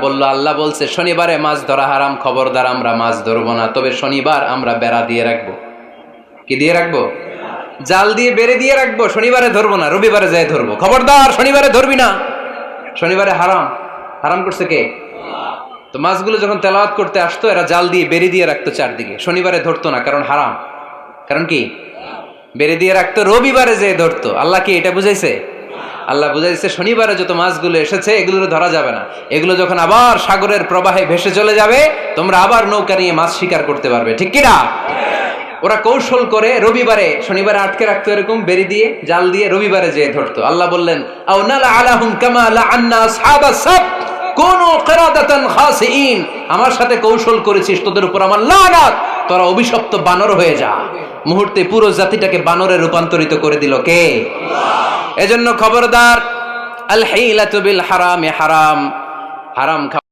বলল, আল্লাহ বলছে, শনিবারে মাছ ধরা হারাম, খবরদার আমরা মাছ ধরবো না, তবে শনিবার আমরা বেড়া দিয়ে রাখব। কি দিয়ে রাখব? জাল দিয়ে বেড়ে দিয়ে রাখব, শনিবারে ধরবো না, রবিবারে যাই ধরবো। খবরদার, শনিবারে ধরবি না। শনিবারে হারাম। হারাম করছে কে? তো মাছগুলো যখন তেলাওয়াত করতে আসতো, এরা জাল দিয়ে বেড়ে দিয়ে রাখতো চারদিকে। শনিবারে ধরতো না, কারণ হারাম। কারণ কি? বেড়ে দিয়ে রাখতো, রবিবারে যেয়ে ধরতো। আল্লাহ কি এটা বুঝাইছে? আল্লাহ বুঝাইছে শনিবারে যত মাছগুলো এসেছে, এগুলো ধরা যাবে না। এগুলো যখন আবার সাগরের প্রবাহে ভেসে চলে যাবে, তোমরা আবার নৌকা নিয়ে মাছ শিকার করতে পারবে। ঠিক কিনা? ওরা কৌশল করে রবিবারে, শনিবারে আটকে রাখতো এরকম বেরি দিয়ে, জাল দিয়ে রবিবারে যেয়ে ধরতো। আল্লাহ বললেন কোন আমার সাথে কৌশল করেছিস, তোদের উপর আমার লানাত। তোরা অভিশপ্ত বানর হয়ে যা। মুহূর্তে পুরো জাতিটাকে বানরে রূপান্তরিত করে দিল কে? এজন্য খবরদার আল হিলাতু বিল হারামে হারাম। হারাম খাওয়া